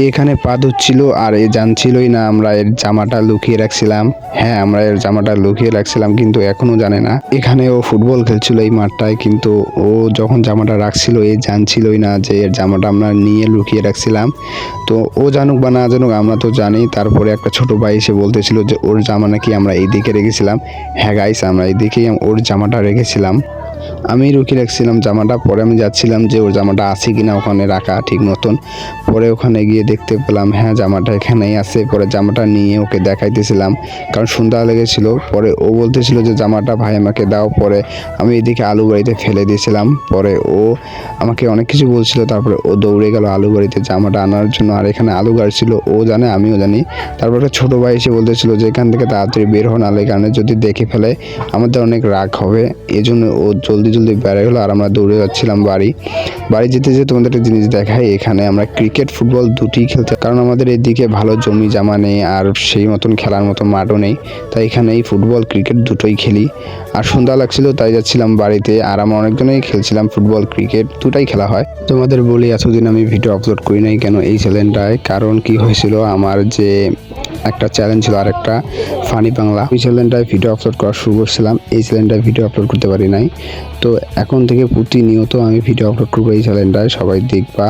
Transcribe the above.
এখানে পা ধুচ্ছিল আর এ জানছিলই না আমরা এর জামাটা লুকিয়ে রাখছিলাম। হ্যাঁ আমরা এর জামাটা লুকিয়ে রাখছিলাম কিন্তু এখনও জানে না। এখানে ও ফুটবল খেলছিল এই মাঠটায় কিন্তু ও যখন জামাটা রাখছিল, এ জানছিলই না যে এর জামাটা আমরা নিয়ে লুকিয়ে রাখছিলাম। তো ও জানুক বা না জানুক, আমরা তো জানি। তারপরে একটা ছোট ভাই এসে বলতেছিল যে, ওর জামা নাকি আমরা এইদিকে রেখেছিলাম। হ্যাঁ গাইস আমরা এইদিকেই ওর জামাটা রেখেছিলাম। আমি রুখে রাখছিলাম জামাটা, পরে আমি যাচ্ছিলাম যে ওর জামাটা আছে কিনা ওখানে রাখা ঠিক মতন। পরে ওখানে গিয়ে দেখতে পেলাম হ্যাঁ জামাটা এখানেই আছে। পরে জামাটা নিয়ে ওকে দেখাইতেছিলাম, কারণ সন্ধ্যা লেগেছিল। পরে ও বলতেছিল যে, জামাটা ভাই আমাকে দাও। পরে আমি এদিকে আলু বাড়িতে ফেলে দিয়েছিলাম। পরে ও আমাকে অনেক কিছু বলছিল। তারপরে ও দৌড়ে গেল আলু বাড়িতে জামাটা আনার জন্য। আর এখানে আলু গাড় ছিল, ও জানে, আমিও জানি। তারপর একটা ছোটো ভাই এসে বলতেছিল যে, এখান থেকে তাড়াতাড়ি বের হন আলে কারণে যদি দেখে ফেলে, আমাদের অনেক রাগ হবে। এই জন্য ও জলদি জলদি বেড়ে হলো, আর আমরা দৌড়ে যাচ্ছিলাম বাড়ি। বাড়ি যেতে যেতে তোমাদের একটা জিনিস দেখাই, এখানে আমরা ক্রিকেট, ফুটবল দুটি খেলতে কারণ আমাদের এদিকে ভালো জমি জামা নেই, আর সেই মতন খেলার মতো মাঠও নেই। তাই এখানে এই ফুটবল, ক্রিকেট দুটোই খেলি। আর সন্ধ্যা লাগছিল, তাই যাচ্ছিলাম বাড়িতে, আর আমরা অনেকজনেই খেলছিলাম ফুটবল, ক্রিকেট দুটাই খেলা হয়। তোমাদের বলি, এতদিন আমি ভিডিও আপলোড করি নাই কেন এই চ্যানেলটায় কারণ কি হয়েছিল, আমার যে একটা চ্যালেঞ্জ ছিল আর একটা ফানি বাংলা। ওই চ্যানেলটায় ভিডিও আপলোড করা শুরু করছিলাম, এই চ্যানেলটায় ভিডিও আপলোড করতে পারি নাই। তো এখন থেকে প্রতিনিয়ত আমি ভিডিও আপলোড করব এই চ্যানেলটায়, সবাই দেখবা।